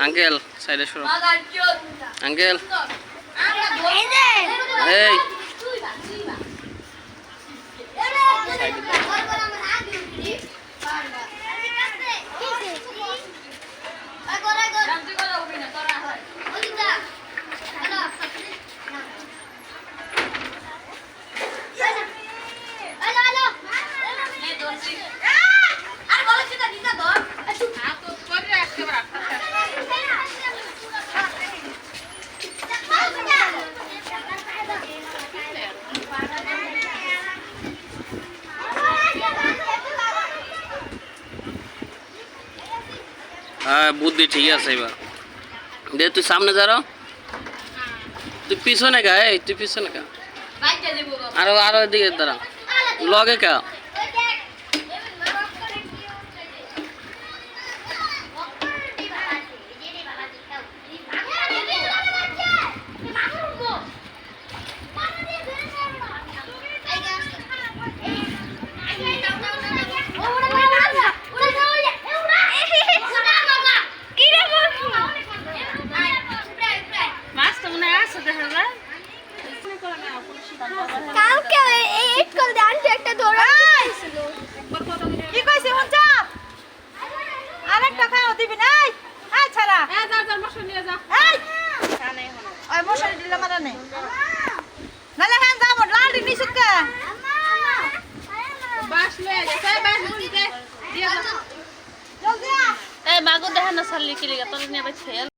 Uncle সাইডে সরো। Uncle. এই। হ্যাঁ বুদ্ধি ঠিক আছে এবার দে তুই সামনে যারো তুই পিছনে গা এই তুই পিছনে গা আরো আরো দিকে দাঁড়া লগে কা কালকে এই এইট করে দিয়ে একটা দিয়েছিল কি কইছে হন চাপ আরেকটা খাও দিবি না? এই এই ছাড়া। হ্যাঁ যা যা মশলা নিয়ে যা। এই! ওই মশারি দিলে মারা নেই। নালে হ্যাঁ যাব লাল নিশুক কে বাস লয়ে বাস দে দিয়ে যা। জলদি মাগো দেখা না সাল্লি কি লিগা তোর নিয়ে বাইছে